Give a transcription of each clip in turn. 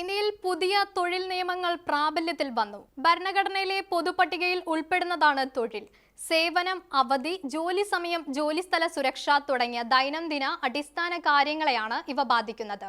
ഇന്ത്യയിൽ പുതിയ തൊഴിൽ നിയമങ്ങൾ പ്രാബല്യത്തിൽ വന്നു. ഭരണഘടനയിലെ പൊതുപട്ടികയിൽ ഉൾപ്പെടുന്നതാണ് തൊഴിൽ. സേവനം അവധി ജോലി സമയം ജോലിസ്ഥല സുരക്ഷ തുടങ്ങിയ ദൈനംദിന അടിസ്ഥാന കാര്യങ്ങളെയാണ് ഇവ ബാധിക്കുന്നത്.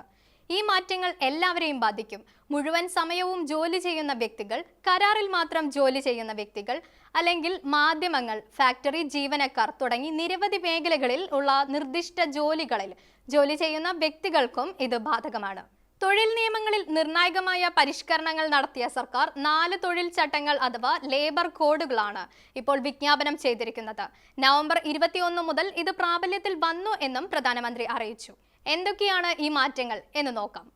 ഈ മാറ്റങ്ങൾ എല്ലാവരെയും ബാധിക്കും. മുഴുവൻ സമയവും ജോലി ചെയ്യുന്ന വ്യക്തികൾ കരാറിൽ മാത്രം ജോലി ചെയ്യുന്ന വ്യക്തികൾ അല്ലെങ്കിൽ മാധ്യമങ്ങൾ ഫാക്ടറി ജീവനക്കാർ തുടങ്ങി നിരവധി മേഖലകളിൽ ഉള്ള നിർദ്ദിഷ്ട ജോലികളിൽ ജോലി ചെയ്യുന്ന വ്യക്തികൾക്കും ഇത് ബാധകമാണ്. തൊഴിൽ നിയമങ്ങളിൽ നിർണായകമായ പരിഷ്കരണങ്ങൾ നടത്തിയ സർക്കാർ നാല് തൊഴിൽ ചട്ടങ്ങൾ അഥവാ ലേബർ കോഡുകളാണ് ഇപ്പോൾ വിജ്ഞാപനം ചെയ്തിരിക്കുന്നത്. നവംബർ ഇരുപത്തിയൊന്ന് മുതൽ ഇത് പ്രാബല്യത്തിൽ വന്നു എന്നും പ്രധാനമന്ത്രി അറിയിച്ചു. എന്തൊക്കെയാണ് ഈ മാറ്റങ്ങൾ എന്ന് നോക്കാം.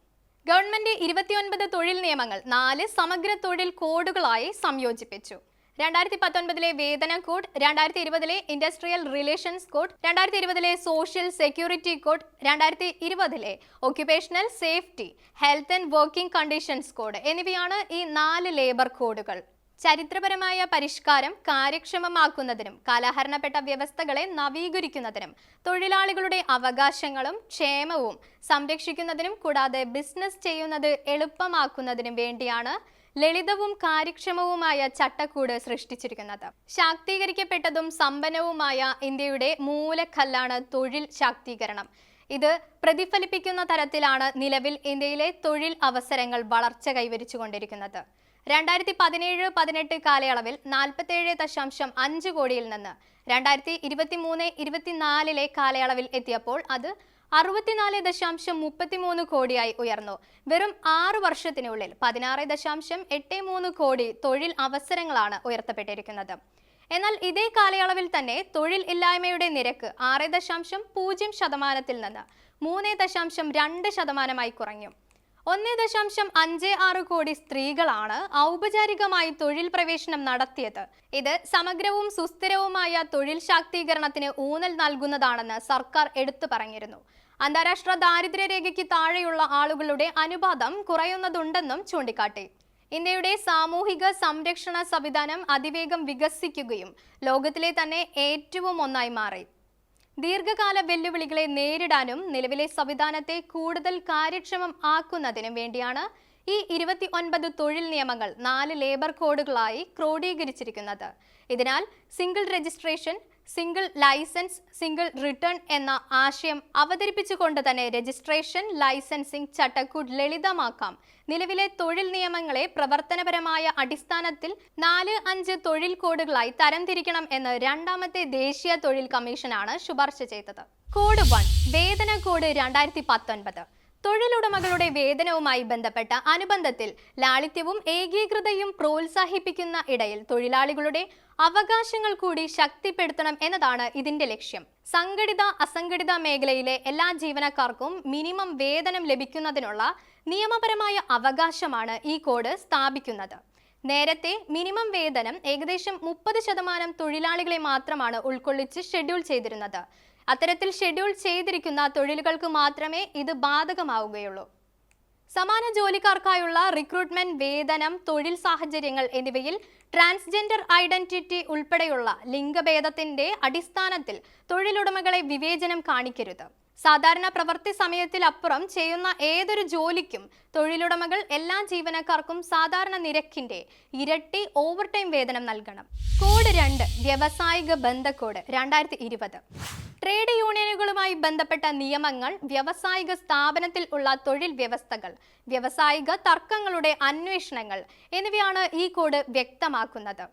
ഗവൺമെന്റ് ഇരുപത്തിയൊൻപത് തൊഴിൽ നിയമങ്ങൾ നാല് സമഗ്ര തൊഴിൽ കോഡുകളായി സംയോജിപ്പിച്ചു. രണ്ടായിരത്തി പത്തൊൻപതിലെ വേതന കോഡ് രണ്ടായിരത്തി ഇരുപതിലെ ഇൻഡസ്ട്രിയൽ റിലേഷൻസ് കോഡ് രണ്ടായിരത്തി ഇരുപതിലെ സോഷ്യൽ സെക്യൂരിറ്റി കോഡ് രണ്ടായിരത്തി ഇരുപതിലെ occupational safety health and working conditions code എന്നിവയാണ് ഈ നാല് ലേബർ കോഡുകൾ. ചരിത്രപരമായ പരിഷ്കാരം കാര്യക്ഷമമാക്കുന്നതിനും കാലഹരണപ്പെട്ട വ്യവസ്ഥകളെ നവീകരിക്കുന്നതിനും തൊഴിലാളികളുടെ അവകാശങ്ങളും ക്ഷേമവും സംരക്ഷിക്കുന്നതിനും കൂടാതെ ബിസിനസ് ചെയ്യുന്നത് എളുപ്പമാക്കുന്നതിനും വേണ്ടിയാണ് ലളിതവും കാര്യക്ഷമവുമായ ചട്ടക്കൂട് സൃഷ്ടിച്ചിരിക്കുന്നത്. ശാക്തീകരിക്കപ്പെട്ടതും സമ്പന്നവുമായ ഇന്ത്യയുടെ മൂലക്കല്ലാണ് തൊഴിൽ ശാക്തീകരണം. ഇത് പ്രതിഫലിപ്പിക്കുന്ന തരത്തിലാണ് നിലവിൽ ഇന്ത്യയിലെ തൊഴിൽ അവസരങ്ങൾ വളർച്ച കൈവരിച്ചുകൊണ്ടിരിക്കുന്നത്. രണ്ടായിരത്തി പതിനേഴ് പതിനെട്ട് കാലയളവിൽ നാൽപ്പത്തേഴ് ദശാംശം അഞ്ച് കോടിയിൽ നിന്ന് രണ്ടായിരത്തി ഇരുപത്തി മൂന്ന് ഇരുപത്തിനാലിലെ കാലയളവിൽ എത്തിയപ്പോൾ അത് അറുപത്തിനാല് ദശാംശം മുപ്പത്തിമൂന്ന് കോടിയായി ഉയർന്നു. വെറും ആറ് വർഷത്തിനുള്ളിൽ പതിനാറ് ദശാംശം എട്ട് മൂന്ന് കോടി തൊഴിൽ അവസരങ്ങളാണ് ഉയർത്തപ്പെട്ടിരിക്കുന്നത്. എന്നാൽ ഇതേ കാലയളവിൽ തന്നെ തൊഴിൽ ഇല്ലായ്മയുടെ നിരക്ക് ആറ് ദശാംശം പൂജ്യം ശതമാനത്തിൽ നിന്ന് മൂന്ന് ദശാംശം രണ്ട് ശതമാനമായി കുറഞ്ഞു. ഒന്ന് ദശാംശം അഞ്ച് ആറ് കോടി സ്ത്രീകളാണ് ഔപചാരികമായി തൊഴിൽ പ്രവേശനം നടത്തിയത്. ഇത് സമഗ്രവും സുസ്ഥിരവുമായ തൊഴിൽ ശാക്തീകരണത്തിന് ഊന്നൽ നൽകുന്നതാണെന്ന് സർക്കാർ എടുത്തു പറഞ്ഞിരുന്നു. അന്താരാഷ്ട്ര ദാരിദ്ര്യരേഖയ്ക്ക് താഴെയുള്ള ആളുകളുടെ അനുപാതം കുറയുന്നതുണ്ടെന്നും ചൂണ്ടിക്കാട്ടി. ഇന്ത്യയുടെ സാമൂഹിക സംരക്ഷണ സംവിധാനം അതിവേഗം വികസിക്കുകയും ലോകത്തിലെ തന്നെ ഏറ്റവും ഒന്നായി മാറി. ദീർഘകാല വെല്ലുവിളികളെ നേരിടാനും നിലവിലെ സംവിധാനത്തെ കൂടുതൽ കാര്യക്ഷമം ആക്കുന്നതിനും വേണ്ടിയാണ് ഈ ഇരുപത്തി ഒൻപത് തൊഴിൽ നിയമങ്ങൾ നാല് ലേബർ കോഡുകളായി ക്രോഡീകരിച്ചിരിക്കുന്നത്. ഇതിനാൽ single registration single licence single return എന്ന ആശയം അവതരിപ്പിച്ചുകൊണ്ട് തന്നെ രജിസ്ട്രേഷൻ ലൈസൻസിംഗ് ചട്ടക്കൂട് ലളിതമാക്കാം. നിലവിലെ തൊഴിൽ നിയമങ്ങളെ പ്രവർത്തനപരമായ അടിസ്ഥാനത്തിൽ നാല് അഞ്ച് തൊഴിൽ കോഡുകളായി തരംതിരിക്കണം എന്ന് രണ്ടാമത്തെ ദേശീയ തൊഴിൽ കമ്മീഷനാണ് ശുപാർശ ചെയ്തത്. കോഡ് വൺ വേതന കോഡ് രണ്ടായിരത്തി പത്തൊൻപത്. തൊഴിലുടമകളുടെ വേതനവുമായി ബന്ധപ്പെട്ട അനുബന്ധത്തിൽ ലാളിത്യവും ഏകീകൃതയും പ്രോത്സാഹിപ്പിക്കുന്ന ഇടയിൽ തൊഴിലാളികളുടെ അവകാശങ്ങൾ കൂടി ശക്തിപ്പെടുത്തണം എന്നതാണ് ഇതിന്റെ ലക്ഷ്യം. സംഘടിത അസംഘടിത മേഖലയിലെ എല്ലാ ജീവനക്കാർക്കും മിനിമം വേതനം ലഭിക്കുന്നതിനുള്ള നിയമപരമായ അവകാശമാണ് ഈ കോഡ് സ്ഥാപിക്കുന്നത്. നേരത്തെ മിനിമം വേതനം ഏകദേശം മുപ്പത് ശതമാനം തൊഴിലാളികളെ മാത്രമാണ് ഉൾക്കൊള്ളിച്ച് ഷെഡ്യൂൾ ചെയ്തിരുന്നത്. അത്തരത്തിൽ ഷെഡ്യൂൾ ചെയ്തിരിക്കുന്ന തൊഴിലുകൾക്ക് മാത്രമേ ഇത് ബാധകമാവുകയുള്ളൂ. സമാന ജോലിക്കാർക്കായുള്ള റിക്രൂട്ട്മെന്റ് വേതനം തൊഴിൽ സാഹചര്യങ്ങൾ എന്നിവയിൽ ട്രാൻസ്ജെൻഡർ ഐഡന്റിറ്റി ഉൾപ്പെടെയുള്ള ലിംഗഭേദത്തിന്റെ അടിസ്ഥാനത്തിൽ തൊഴിലുടമകളെ വിവേചനം കാണിക്കരുത്. സാധാരണ പ്രവൃത്തി സമയത്തിൽ അപ്പുറം ചെയ്യുന്ന ഏതൊരു ജോലിക്കും തൊഴിലുടമകൾ എല്ലാ ജീവനക്കാർക്കും സാധാരണ നിരക്കിന്റെ ഇരട്ടി ഓവർ ടൈം വേതനം നൽകണം. കോഡ് രണ്ട് വ്യവസായിക ബന്ധക്കോഡ് രണ്ടായിരത്തി ട്രേഡ് യൂണിയനുകളുമായി ബന്ധപ്പെട്ട നിയമങ്ങൾ വ്യാവസായിക സ്ഥാപനത്തിൽ ഉള്ള തൊഴിൽ വ്യവസ്ഥകൾ വ്യാവസായിക തർക്കങ്ങളുടെ അന്വേഷണങ്ങൾ എന്നിവയാണ് ഈ കോഡ് വ്യക്തമാക്കുന്നത്.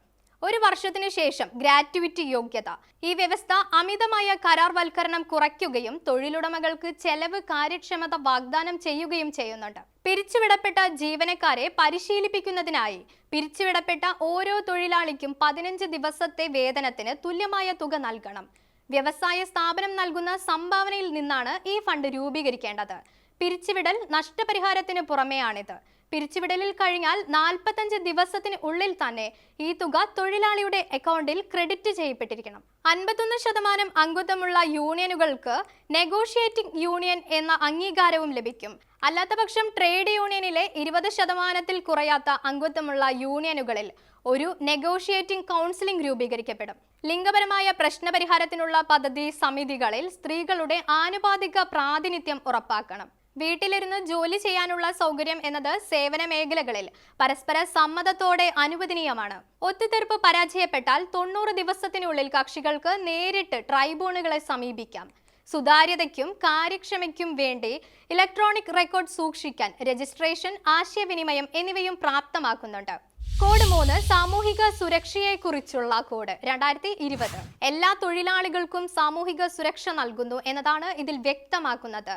ഒരു വർഷത്തിനു ശേഷം ഗ്രാറ്റുവിറ്റി യോഗ്യത. ഈ വ്യവസ്ഥ അമിതമായ കരാർവൽക്കരണം കുറയ്ക്കുകയും തൊഴിലുടമകൾക്ക് ചെലവ് കാര്യക്ഷമത വാഗ്ദാനം ചെയ്യുകയും ചെയ്യുന്നുണ്ട്. പിരിച്ചുവിടപ്പെട്ട ജീവനക്കാരെ പരിശീലിപ്പിക്കുന്നതിനായി പിരിച്ചുവിടപ്പെട്ട ഓരോ തൊഴിലാളിക്കും പതിനഞ്ച് ദിവസത്തെ വേതനത്തിന് തുല്യമായ തുക നൽകണം. വ്യവസായ സ്ഥാപനം നൽകുന്ന സംഭാവനയിൽ നിന്നാണ് ഈ ഫണ്ട് രൂപീകരിക്കേണ്ടത്. പിരിച്ചുവിടൽ നഷ്ടപരിഹാരത്തിന് പുറമെയാണിത്. പിരിച്ചുവിടലിൽ കഴിഞ്ഞാൽ നാൽപ്പത്തഞ്ച് ദിവസത്തിന് ഉള്ളിൽ തന്നെ ഈ തുക തൊഴിലാളിയുടെ അക്കൗണ്ടിൽ ക്രെഡിറ്റ് ചെയ്യപ്പെട്ടിരിക്കണം. അൻപത്തൊന്ന് ശതമാനം അംഗത്വമുള്ള യൂണിയനുകൾക്ക് നെഗോഷിയേറ്റിംഗ് യൂണിയൻ എന്ന അംഗീകാരവും ലഭിക്കും. അല്ലാത്തപക്ഷം ട്രേഡ് യൂണിയനിലെ ഇരുപത് ശതമാനത്തിൽ കുറയാത്ത അംഗത്വമുള്ള യൂണിയനുകളിൽ ഒരു നെഗോഷിയേറ്റിംഗ് കൗൺസിലിംഗ് രൂപീകരിക്കപ്പെടും. ലിംഗപരമായ പ്രശ്നപരിഹാരത്തിനുള്ള പദ്ധതി സമിതികളിൽ സ്ത്രീകളുടെ ആനുപാതിക പ്രാതിനിധ്യം ഉറപ്പാക്കണം. വീട്ടിലിരുന്ന് ജോലി ചെയ്യാനുള്ള സൗകര്യം എന്നത് സേവന മേഖലകളിൽ പരസ്പര സമ്മതത്തോടെ അനുവദനീയമാണ്. ഒത്തുതീർപ്പ് പരാജയപ്പെട്ടാൽ തൊണ്ണൂറ് ദിവസത്തിനുള്ളിൽ കക്ഷികൾക്ക് നേരിട്ട് ട്രൈബ്യൂണുകളെ സമീപിക്കാം. സുതാര്യതയ്ക്കും കാര്യക്ഷമയ്ക്കും വേണ്ടി ഇലക്ട്രോണിക് റെക്കോർഡ് സൂക്ഷിക്കാൻ രജിസ്ട്രേഷൻ ആശയവിനിമയം എന്നിവയും പ്രാപ്തമാക്കുന്നുണ്ട്. കോഡ് മൂന്ന് സാമൂഹിക സുരക്ഷയെക്കുറിച്ചുള്ള കോഡ് രണ്ടായിരത്തി ഇരുപത് എല്ലാ തൊഴിലാളികൾക്കും സാമൂഹിക സുരക്ഷ നൽകുന്നു എന്നതാണ് ഇതിൽ വ്യക്തമാക്കുന്നത്.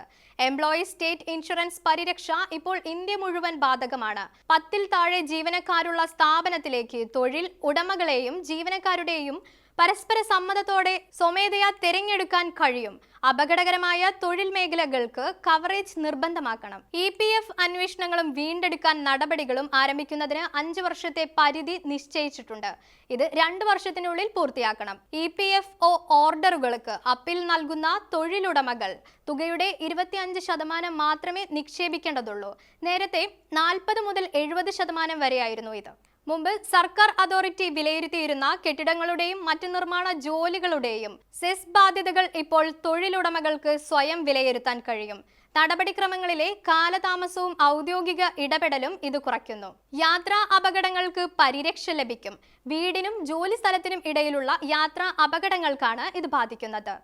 എംപ്ലോയി സ്റ്റേറ്റ് ഇൻഷുറൻസ് പരിരക്ഷ ഇപ്പോൾ ഇന്ത്യ മുഴുവൻ ബാധകമാണ്. പത്തിൽ താഴെ ജീവനക്കാരുള്ള സ്ഥാപനത്തിലേക്ക് തൊഴിൽ ഉടമകളെയും ജീവനക്കാരുടെയും പരസ്പര സമ്മതത്തോടെ സ്വമേധയാ തിരഞ്ഞെടുക്കാൻ കഴിയും. അപകടകരമായ തൊഴിൽ മേഖലകൾക്ക് കവറേജ് നിർബന്ധമാക്കണം. ഇ പി എഫ് അന്വേഷണങ്ങളും വീണ്ടെടുക്കാൻ നടപടികളും ആരംഭിക്കുന്നതിന് അഞ്ച് വർഷത്തെ പരിധി നിശ്ചയിച്ചിട്ടുണ്ട്. ഇത് രണ്ട് വർഷത്തിനുള്ളിൽ പൂർത്തിയാക്കണം. ഇ പി എഫ് ഒ ഓർഡറുകൾക്ക് അപ്പീൽ നൽകുന്ന തൊഴിലുടമകൾ തുകയുടെ ഇരുപത്തിയഞ്ച് ശതമാനം മാത്രമേ നിക്ഷേപിക്കേണ്ടതുള്ളൂ. നേരത്തെ നാൽപ്പത് മുതൽ എഴുപത് ശതമാനം വരെയായിരുന്നു ഇത്. മുമ്പ് സർക്കാർ അതോറിറ്റി വിലയിരുത്തിയിരുന്ന കെട്ടിടങ്ങളുടെയും മറ്റു നിർമ്മാണ ജോലികളുടെയും സെസ് ബാധ്യതകൾ ഇപ്പോൾ തൊഴിലുടമകൾക്ക് സ്വയം വിലയിരുത്താൻ കഴിയും. നടപടിക്രമങ്ങളിലെ കാലതാമസവും ഔദ്യോഗിക ഇടപെടലും ഇത് കുറയ്ക്കുന്നു. യാത്രാ അപകടങ്ങൾക്ക് പരിരക്ഷ ലഭിക്കും. വീടിനും ജോലി സ്ഥലത്തിനും ഇടയിലുള്ള യാത്രാ അപകടങ്ങൾക്കാണ് ഇത് ബാധിക്കുന്നത്.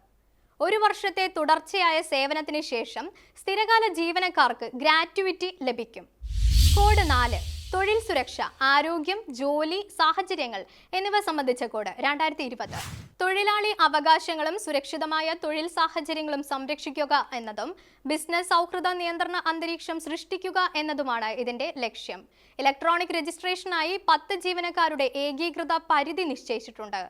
ഒരു വർഷത്തെ തുടർച്ചയായ സേവനത്തിന് ശേഷം സ്ഥിരകാല ജീവനക്കാർക്ക് ഗ്രാറ്റുവിറ്റി ലഭിക്കും. കോഡ് നാല്. തൊഴിൽ സുരക്ഷ ആരോഗ്യം ജോലി സാഹചര്യങ്ങൾ എന്നിവ സംബന്ധിച്ച കോഡ് രണ്ടായിരത്തി ഇരുപത് തൊഴിലാളി അവകാശങ്ങളും സുരക്ഷിതമായ തൊഴിൽ സാഹചര്യങ്ങളും സംരക്ഷിക്കുക എന്നതും ബിസിനസ് സൗഹൃദ നിയന്ത്രണ അന്തരീക്ഷം സൃഷ്ടിക്കുക എന്നതുമാണ് ഇതിന്റെ ലക്ഷ്യം. ഇലക്ട്രോണിക് രജിസ്ട്രേഷനായി പത്ത് ജീവനക്കാരുടെ ഏകീകൃത പരിധി നിശ്ചയിച്ചിട്ടുണ്ട്.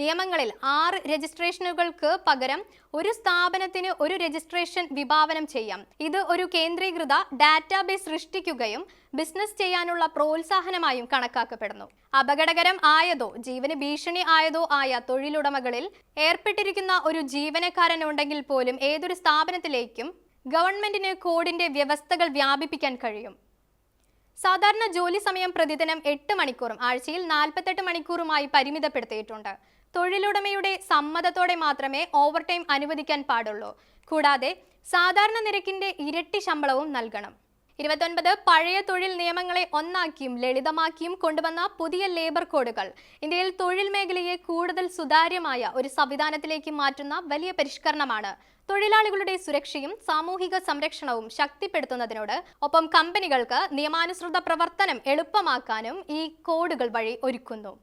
നിയമങ്ങളിൽ ആറ് രജിസ്ട്രേഷനുകൾക്ക് പകരം ഒരു സ്ഥാപനത്തിന് ഒരു രജിസ്ട്രേഷൻ വിഭാവനം ചെയ്യാം. ഇത് ഒരു കേന്ദ്രീകൃത ഡാറ്റാബേസ് സൃഷ്ടിക്കുകയും ബിസിനസ് ചെയ്യാനുള്ള പ്രോത്സാഹനമായും കണക്കാക്കപ്പെടുന്നു. അപകടകരം ആയതോ ജീവന് ഭീഷണി ആയതോ ആയ തൊഴിലുടമകളിൽ ഏർപ്പെട്ടിരിക്കുന്ന ഒരു ജീവനക്കാരൻ ഉണ്ടെങ്കിൽ പോലും ഏതൊരു സ്ഥാപനത്തിലേക്കും ഗവൺമെന്റിന് കോഡിന്റെ വ്യവസ്ഥകൾ വ്യാപിപ്പിക്കാൻ കഴിയും. സാധാരണ ജോലി സമയം പ്രതിദിനം എട്ട് മണിക്കൂറും ആഴ്ചയിൽ നാൽപ്പത്തെട്ട് മണിക്കൂറുമായി പരിമിതപ്പെടുത്തിയിട്ടുണ്ട്. തൊഴിലുടമയുടെ സമ്മതത്തോടെ മാത്രമേ ഓവർ ടൈം അനുവദിക്കാൻ പാടുള്ളൂ. കൂടാതെ സാധാരണ നിരക്കിന്റെ ഇരട്ടി ശമ്പളവും നൽകണം. ഇരുപത്തൊൻപത് പഴയ തൊഴിൽ നിയമങ്ങളെ ഒന്നാക്കിയും ലളിതമാക്കിയും കൊണ്ടുവന്ന പുതിയ ലേബർ കോഡുകൾ ഇന്ത്യയിൽ തൊഴിൽ മേഖലയെ കൂടുതൽ സുതാര്യമായ ഒരു സംവിധാനത്തിലേക്ക് മാറ്റുന്ന വലിയ പരിഷ്കരണമാണ്. തൊഴിലാളികളുടെ സുരക്ഷയും സാമൂഹിക സംരക്ഷണവും ശക്തിപ്പെടുത്തുന്നതിനോട് ഒപ്പം കമ്പനികൾക്ക് നിയമാനുസൃത പ്രവർത്തനം എളുപ്പമാക്കാനും ഈ കോഡുകൾ വഴി ഒരുക്കുന്നു.